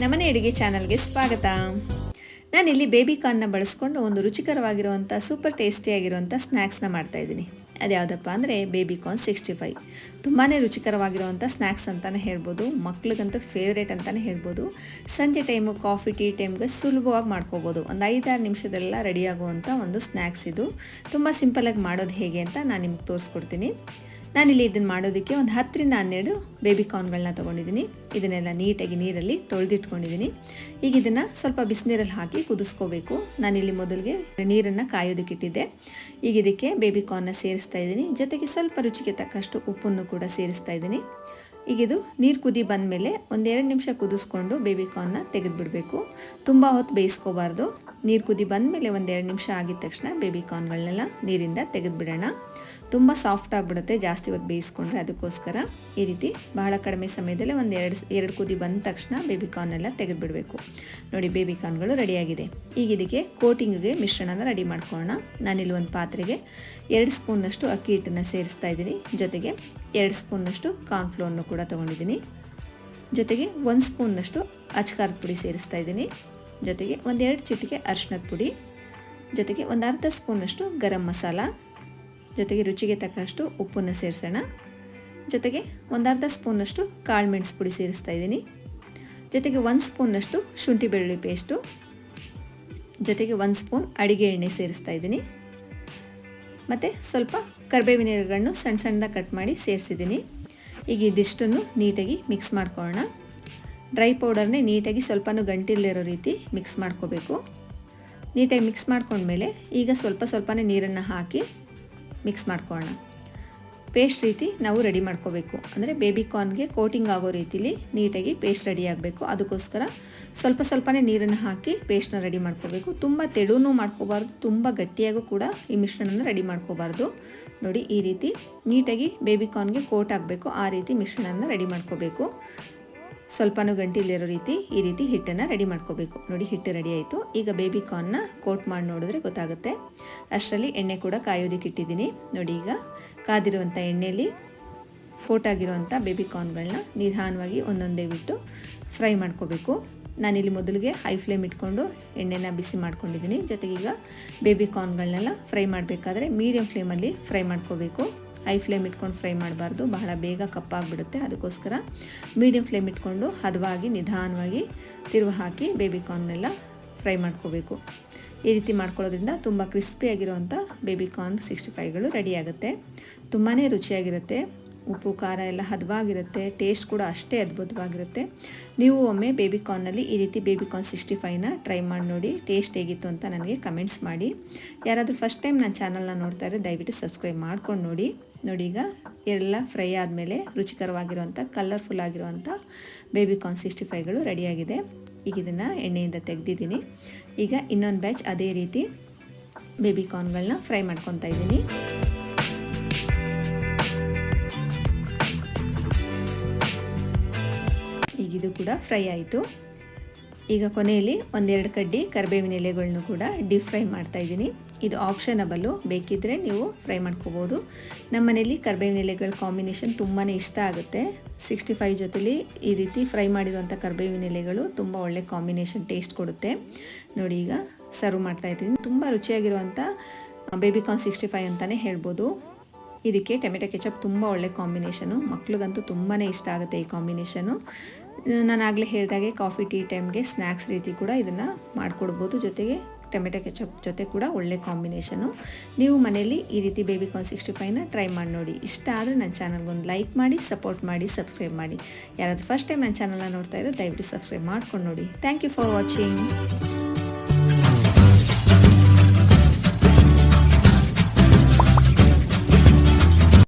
ನಮ್ಮನೆ ಅಡುಗೆ ಚಾನಲ್ಗೆ ಸ್ವಾಗತ. ನಾನಿಲ್ಲಿ ಬೇಬಿ ಕಾರ್ನ್ನ ಬಳಸ್ಕೊಂಡು ಒಂದು ರುಚಿಕರವಾಗಿರುವಂಥ ಸೂಪರ್ ಟೇಸ್ಟಿಯಾಗಿರುವಂಥ ಸ್ನ್ಯಾಕ್ಸ್ನ ಮಾಡ್ತಾಯಿದ್ದೀನಿ ಅದ್ಯಾವುದಪ್ಪ ಅಂದರೆ ಬೇಬಿ ಕಾರ್ನ್ ಸಿಕ್ಸ್ಟಿ ಫೈವ್ ತುಂಬಾ ರುಚಿಕರವಾಗಿರುವಂಥ ಸ್ನ್ಯಾಕ್ಸ್ ಅಂತಲೇ ಹೇಳ್ಬೋದು, ಮಕ್ಳಿಗಂತೂ ಫೇವ್ರೇಟ್ ಅಂತಲೇ ಹೇಳ್ಬೋದು. ಸಂಜೆ ಟೈಮು ಕಾಫಿ ಟೀ ಟೈಮ್ಗೆ ಸುಲಭವಾಗಿ ಮಾಡ್ಕೋಬೋದು. ಒಂದು ಐದಾರು ನಿಮಿಷದೆಲ್ಲ ರೆಡಿಯಾಗುವಂಥ ಒಂದು ಸ್ನ್ಯಾಕ್ಸ್ ಇದು. ತುಂಬ ಸಿಂಪಲಾಗಿ ಮಾಡೋದು ಹೇಗೆ ಅಂತ ನಾನು ನಿಮ್ಗೆ ತೋರಿಸ್ಕೊಡ್ತೀನಿ. ನಾನಿಲ್ಲಿ ಇದನ್ನು ಮಾಡೋದಕ್ಕೆ ಒಂದು ಹತ್ತರಿಂದ ಹನ್ನೆರಡು ಬೇಬಿ ಕಾರ್ನ್ಗಳನ್ನ ತೊಗೊಂಡಿದ್ದೀನಿ. ಇದನ್ನೆಲ್ಲ ನೀಟಾಗಿ ನೀರಲ್ಲಿ ತೊಳೆದಿಟ್ಕೊಂಡಿದ್ದೀನಿ. ಈಗ ಇದನ್ನು ಸ್ವಲ್ಪ ಬಿಸಿನೀರಲ್ಲಿ ಹಾಕಿ ಕುದಿಸ್ಕೋಬೇಕು. ನಾನಿಲ್ಲಿ ಮೊದಲಿಗೆ ನೀರನ್ನು ಕಾಯೋದಕ್ಕಿಟ್ಟಿದ್ದೆ ಈಗ ಇದಕ್ಕೆ ಬೇಬಿ ಕಾರ್ನ್ನ ಸೇರಿಸ್ತಾ ಇದ್ದೀನಿ. ಜೊತೆಗೆ ಸ್ವಲ್ಪ ರುಚಿಗೆ ತಕ್ಕಷ್ಟು ಉಪ್ಪನ್ನು ಕೂಡ ಸೇರಿಸ್ತಾ ಇದ್ದೀನಿ. ಈಗ ಇದು ನೀರು ಕುದಿ ಬಂದಮೇಲೆ ಒಂದೆರಡು ನಿಮಿಷ ಕುದಿಸ್ಕೊಂಡು ಬೇಬಿ ಕಾರ್ನ್ನ ತೆಗೆದುಬಿಡಬೇಕು. ತುಂಬ ಹೊತ್ತು ಬೇಯಿಸ್ಕೋಬಾರ್ದು. ನೀರು ಕುದಿ ಬಂದಮೇಲೆ ಒಂದೆರಡು ನಿಮಿಷ ಆಗಿದ ತಕ್ಷಣ ಬೇಬಿ ಕಾರ್ನ್ಗಳನ್ನೆಲ್ಲ ನೀರಿಂದ ತೆಗೆದುಬಿಡೋಣ. ತುಂಬ ಸಾಫ್ಟ್ ಆಗಿಬಿಡುತ್ತೆ, ಜಾಸ್ತಿ ಹೊತ್ತು ಬೇಯಿಸ್ಕೊಂಡ್ರೆ ಅದಕ್ಕೋಸ್ಕರ. ಈ ರೀತಿ ಬಹಳ ಕಡಿಮೆ ಸಮಯದಲ್ಲೇ ಒಂದು ಎರಡು ಎರಡು ಕುದಿ ಬಂದ ತಕ್ಷಣ ಬೇಬಿ ಕಾರ್ನೆಲ್ಲ ತೆಗೆದುಬಿಡಬೇಕು. ನೋಡಿ ಬೇಬಿ ಕಾರ್ನ್ಗಳು ರೆಡಿಯಾಗಿದೆ. ಈಗ ಇದಕ್ಕೆ ಕೋಟಿಂಗ್ಗೆ ಮಿಶ್ರಣನ ರೆಡಿ ಮಾಡ್ಕೊಳ್ಳೋಣ. ನಾನಿಲ್ಲಿ ಒಂದು ಪಾತ್ರೆಗೆ ಎರಡು ಸ್ಪೂನ್ನಷ್ಟು ಅಕ್ಕಿ ಹಿಟ್ಟನ್ನು ಸೇರಿಸ್ತಾ ಇದ್ದೀನಿ. ಜೊತೆಗೆ ಎರಡು ಸ್ಪೂನ್ನಷ್ಟು ಕಾರ್ನ್ಫ್ಲೋರ್ನು ಕೂಡ ತೊಗೊಂಡಿದ್ದೀನಿ. ಜೊತೆಗೆ ಒಂದು ಸ್ಪೂನ್ನಷ್ಟು ಅಚ್ಕಾರದ ಪುಡಿ ಸೇರಿಸ್ತಾ ಇದ್ದೀನಿ. ಜೊತೆಗೆ ಒಂದೆರಡು ಚಿಟಿಕೆ ಅರಿಶಿನದ ಪುಡಿ, ಜೊತೆಗೆ ಒಂದು ಅರ್ಧ ಸ್ಪೂನಷ್ಟು ಗರಂ ಮಸಾಲ, ಜೊತೆಗೆ ರುಚಿಗೆ ತಕ್ಕಷ್ಟು ಉಪ್ಪನ್ನು ಸೇರಿಸೋಣ. ಜೊತೆಗೆ ಒಂದು ಅರ್ಧ ಸ್ಪೂನಷ್ಟು ಕಾಳು ಮೆಣಸು ಪುಡಿ ಸೇರಿಸ್ತಾ ಇದ್ದೀನಿ. ಜೊತೆಗೆ ಒಂದು ಸ್ಪೂನಷ್ಟು ಶುಂಠಿ ಬೆಳ್ಳುಳ್ಳಿ ಪೇಸ್ಟು, ಜೊತೆಗೆ ಒಂದು ಸ್ಪೂನ್ ಅಡಿಗೆ ಎಣ್ಣೆ ಸೇರಿಸ್ತಾ ಇದ್ದೀನಿ. ಮತ್ತು ಸ್ವಲ್ಪ ಕರ್ಬೇವಿನ ಸಣ್ಣ ಸಣ್ಣದಾಗಿ ಕಟ್ ಮಾಡಿ ಸೇರಿಸಿದ್ದೀನಿ. ಈಗ ಇದಿಷ್ಟನ್ನು ನೀಟಾಗಿ ಮಿಕ್ಸ್ ಮಾಡ್ಕೊಳ್ಳೋಣ. ಡ್ರೈ ಪೌಡರ್ನೇ ನೀಟಾಗಿ ಸ್ವಲ್ಪನೂ ಗಂಟಿಲ್ಲಿರೋ ರೀತಿ ಮಿಕ್ಸ್ ಮಾಡ್ಕೋಬೇಕು. ನೀಟಾಗಿ ಮಿಕ್ಸ್ ಮಾಡ್ಕೊಂಡ್ಮೇಲೆ ಈಗ ಸ್ವಲ್ಪ ಸ್ವಲ್ಪನೇ ನೀರನ್ನು ಹಾಕಿ ಮಿಕ್ಸ್ ಮಾಡ್ಕೊಳ್ಳೋಣ. ಪೇಸ್ಟ್ ರೀತಿ ನಾವು ರೆಡಿ ಮಾಡ್ಕೋಬೇಕು. ಅಂದರೆ ಬೇಬಿ ಕಾರ್ನ್ಗೆ ಕೋಟಿಂಗ್ ಆಗೋ ರೀತಿಲಿ ನೀಟಾಗಿ ಪೇಸ್ಟ್ ರೆಡಿ ಆಗಬೇಕು. ಅದಕ್ಕೋಸ್ಕರ ಸ್ವಲ್ಪ ಸ್ವಲ್ಪನೇ ನೀರನ್ನು ಹಾಕಿ ಪೇಸ್ಟ್ನ ರೆಡಿ ಮಾಡ್ಕೋಬೇಕು. ತುಂಬ ತೆಳುನೂ ಮಾಡ್ಕೋಬಾರ್ದು, ತುಂಬ ಗಟ್ಟಿಯಾಗೂ ಕೂಡ ಈ ಮಿಶ್ರಣನ ರೆಡಿ ಮಾಡ್ಕೋಬಾರ್ದು. ನೋಡಿ, ಈ ರೀತಿ ನೀಟಾಗಿ ಬೇಬಿ ಕಾರ್ನ್ಗೆ ಕೋಟ್ ಆಗಬೇಕು. ಆ ರೀತಿ ಮಿಶ್ರಣನ ರೆಡಿ ಮಾಡ್ಕೋಬೇಕು. ಸ್ವಲ್ಪನೂ ಗಂಟಿಲಿರೋ ರೀತಿ ಈ ರೀತಿ ಹಿಟ್ಟನ್ನು ರೆಡಿ ಮಾಡ್ಕೋಬೇಕು. ನೋಡಿ ಹಿಟ್ಟು ರೆಡಿ ಆಯಿತು. ಈಗ ಬೇಬಿ ಕಾರ್ನ್ನ ಕೋಟ್ ಮಾಡಿ ನೋಡಿದ್ರೆ ಗೊತ್ತಾಗುತ್ತೆ. ಅಷ್ಟರಲ್ಲಿ ಎಣ್ಣೆ ಕೂಡ ಕಾಯೋದಕ್ಕೆ ಇಟ್ಟಿದ್ದೀನಿ. ನೋಡಿ ಈಗ ಕಾದಿರುವಂಥ ಎಣ್ಣೆಯಲ್ಲಿ ಕೋಟ್ ಆಗಿರುವಂಥ ಬೇಬಿ ಕಾರ್ನ್ಗಳನ್ನ ನಿಧಾನವಾಗಿ ಒಂದೊಂದೇ ಬಿಟ್ಟು ಫ್ರೈ ಮಾಡ್ಕೋಬೇಕು. ನಾನಿಲ್ಲಿ ಮೊದಲಿಗೆ ಹೈ ಫ್ಲೇಮ್ ಇಟ್ಕೊಂಡು ಎಣ್ಣೆನ ಬಿಸಿ ಮಾಡ್ಕೊಂಡಿದ್ದೀನಿ. ಜೊತೆಗೆ ಈಗ ಬೇಬಿ ಕಾರ್ನ್ಗಳನ್ನೆಲ್ಲ ಫ್ರೈ ಮಾಡಬೇಕಾದ್ರೆ ಮೀಡಿಯಮ್ ಫ್ಲೇಮಲ್ಲಿ ಫ್ರೈ ಮಾಡ್ಕೋಬೇಕು. ಹೈ ಫ್ಲೇಮ್ ಇಟ್ಕೊಂಡು ಫ್ರೈ ಮಾಡಬಾರ್ದು. ಬಹಳ ಬೇಗ ಕಪ್ಪಾಗಿಬಿಡುತ್ತೆ. ಅದಕ್ಕೋಸ್ಕರ ಮೀಡಿಯಂ ಫ್ಲೇಮ್ ಇಟ್ಕೊಂಡು ಹದವಾಗಿ, ನಿಧಾನವಾಗಿ ತಿರುವು ಹಾಕಿ ಬೇಬಿ ಕಾರ್ನೆಲ್ಲ ಫ್ರೈ ಮಾಡ್ಕೋಬೇಕು. ಈ ರೀತಿ ಮಾಡ್ಕೊಳ್ಳೋದ್ರಿಂದ ತುಂಬ ಕ್ರಿಸ್ಪಿಯಾಗಿರುವಂಥ ಬೇಬಿ ಕಾರ್ನ್ ಸಿಕ್ಸ್ಟಿ ಫೈವ್ಗಳು ರೆಡಿಯಾಗುತ್ತೆ ತುಂಬಾ ರುಚಿಯಾಗಿರುತ್ತೆ. ಉಪ್ಪು, ಖಾರ ಎಲ್ಲ ಹದವಾಗಿರುತ್ತೆ ಟೇಸ್ಟ್ ಕೂಡ ಅಷ್ಟೇ ಅದ್ಭುತವಾಗಿರುತ್ತೆ. ನೀವು ಒಮ್ಮೆ ಬೇಬಿ ಕಾರ್ನಲ್ಲಿ ಈ ರೀತಿ ಬೇಬಿ ಕಾರ್ನ್ ಸಿಕ್ಸ್ಟಿ ಫೈವ್ನ ಟ್ರೈ ಮಾಡಿ ನೋಡಿ ಟೇಸ್ಟ್ ಹೇಗಿತ್ತು ಅಂತ ನನಗೆ ಕಮೆಂಟ್ಸ್ ಮಾಡಿ. ಯಾರಾದರೂ ಫಸ್ಟ್ ಟೈಮ್ ನನ್ನ ಚಾನಲ್ನ ನೋಡ್ತಾ ಇದ್ರೆ ದಯವಿಟ್ಟು ಸಬ್ಸ್ಕ್ರೈಬ್ ಮಾಡ್ಕೊಂಡು ನೋಡಿ. ನೋಡಿ ಈಗ ಎಲ್ಲ ಫ್ರೈ ಆದಮೇಲೆ ರುಚಿಕರವಾಗಿರುವಂಥ ಕಲರ್ಫುಲ್ ಆಗಿರುವಂಥ ಬೇಬಿ ಕಾರ್ನ್ ಸಿಕ್ಸ್ಟಿ ಫೈವ್ಗಳು ರೆಡಿಯಾಗಿದೆ ಈಗ ಇದನ್ನು ಎಣ್ಣೆಯಿಂದ ತೆಗೆದಿದ್ದೀನಿ. ಈಗ ಇನ್ನೊಂದು ಬ್ಯಾಚ್ ಅದೇ ರೀತಿ ಬೇಬಿ ಕಾರ್ನ್ಗಳನ್ನ ಫ್ರೈ ಮಾಡ್ಕೊತಾ ಇದ್ದೀನಿ. ಕೂಡ ಫ್ರೈ ಆಯಿತು. ಈಗ ಕೊನೆಯಲ್ಲಿ ಒಂದೆರಡು ಕಡ್ಡಿ ಕರಿಬೇವಿನ ಎಲೆಗಳನ್ನು ಕೂಡ ಡೀಪ್ ಫ್ರೈ ಮಾಡ್ತಾ ಇದ್ದೀನಿ. ಇದು ಆಪ್ಷನಬಲ್ಲು ಬೇಕಿದ್ದರೆ ನೀವು ಫ್ರೈ ಮಾಡ್ಕೋಬೋದು. ನಮ್ಮ ಮನೇಲಿ ಕರಿಬೇವಿನ ಎಲೆಗಳ ಕಾಂಬಿನೇಷನ್ ತುಂಬಾ ಇಷ್ಟ ಆಗುತ್ತೆ. ಸಿಕ್ಸ್ಟಿ ಫೈವ್ ಜೊತೆಲಿ ಈ ರೀತಿ ಫ್ರೈ ಮಾಡಿರುವಂಥ ಕರಿಬೇವಿನ ಎಲೆಗಳು ತುಂಬ ಒಳ್ಳೆ ಕಾಂಬಿನೇಷನ್ ಟೇಸ್ಟ್ ಕೊಡುತ್ತೆ. ನೋಡಿ ಈಗ ಸರ್ವ್ ಮಾಡ್ತಾ ಇದ್ದೀನಿ. ತುಂಬ ರುಚಿಯಾಗಿರುವಂಥ ಬೇಬಿ ಕಾರ್ನ್ ಸಿಕ್ಸ್ಟಿ ಫೈವ್ ಅಂತಲೇ ಹೇಳ್ಬೋದು. ಇದಕ್ಕೆ ಟೊಮೆಟೊ ಕೆಚಪ್ ತುಂಬ ಒಳ್ಳೆ ಕಾಂಬಿನೇಷನು. ಮಕ್ಳಿಗಂತೂ ತುಂಬಾ ಇಷ್ಟ ಆಗುತ್ತೆ ಈ ಕಾಂಬಿನೇಷನು. ನಾನು ಆಗಲೇ ಹೇಳಿದಾಗೆ ಕಾಫಿ, ಟೀ ಟೈಮ್ಗೆ ಸ್ನ್ಯಾಕ್ಸ್ ರೀತಿ ಕೂಡ ಇದನ್ನು ಮಾಡಿಕೊಡ್ಬೋದು. ಜೊತೆಗೆ ಟೊಮೆಟೊ ಕೆಚಪ್ ಜೊತೆ ಕೂಡ ಒಳ್ಳೆ ಕಾಂಬಿನೇಷನು. ನೀವು ಮನೆಯಲ್ಲಿ ಈ ರೀತಿ ಬೇಬಿ ಕಾರ್ನ್ ಸಿಕ್ಸ್ಟಿ ಫೈವ್ನ ಟ್ರೈ ಮಾಡಿ ನೋಡಿ. ಇಷ್ಟ ಆದರೆ ನನ್ನ ಚಾನಲ್ಗೊಂದು ಲೈಕ್ ಮಾಡಿ, ಸಪೋರ್ಟ್ ಮಾಡಿ, ಸಬ್ಸ್ಕ್ರೈಬ್ ಮಾಡಿ. ಯಾರಾದರೂ ಫಸ್ಟ್ ಟೈಮ್ ನನ್ನ ಚಾನಲ್ನ ನೋಡ್ತಾ ಇರೋ ದಯವಿಟ್ಟು ಸಬ್ಸ್ಕ್ರೈಬ್ ಮಾಡ್ಕೊಂಡು ನೋಡಿ. Thank you for watching.